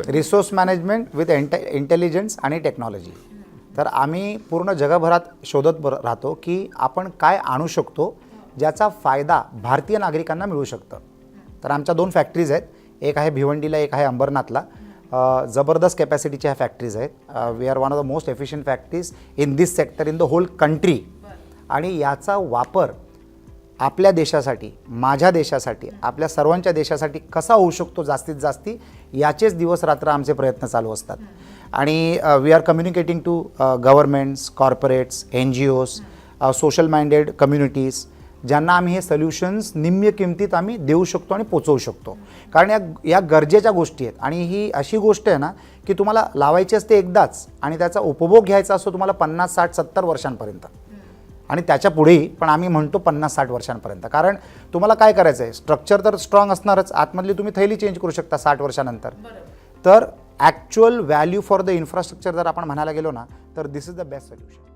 करतोय. Resource management with intelligence आणि technology तर आम्ही पूर्ण जगभरात शोधत बर- राहतो की आपण काय आणू शकतो ज्याचा फायदा भारतीय नागरिकांना मिळू शकतं. तर आमच्या दोन फॅक्टरीज आहेत. एक आहे भिवंडीला एक आहे अंबरनाथला. जबरदस्त कॅपॅसिटीच्या ह्या फॅक्टरीज आहेत. We are one of the most efficient factories in this sector in the whole country आणि याचा वापर आपल्या देशासाठी माझ्या देशासाठी आपल्या सर्वांच्या देशासाठी कसा होऊ शकतो जास्तीत जास्ती याचेच दिवस रात्र आमचे प्रयत्न चालू असतात. आणि we are communicating to governments corporates N G Os social minded communities ज्यांना आम्ही हे सोल्युशन्स निम्य किमतीत आम्ही देऊ शकतो आणि पोचवू शकतो. कारण या या गरजेच्या गोष्टी आहेत. आणि ही अशी गोष्ट आहे ना की तुम्हाला लावायची असते एकदाच आणि त्याचा उपभोग घ्यायचा असतो तुम्हाला पन्नास साठ सत्तर वर्षांपर्यंत. आणि त्याच्या पुढेही पण आम्ही म्हणतो पन्नास साठ वर्षांपर्यंत. कारण तुम्हाला काय करायचं आहे स्ट्रक्चर तर स्ट्रॉंग असणारच. आतमधली तुम्ही थैली चेंज करू शकता साठ वर्षानंतर. तर actual value for the infrastructure जर आपण म्हणायला गेलो ना तर this is the best solution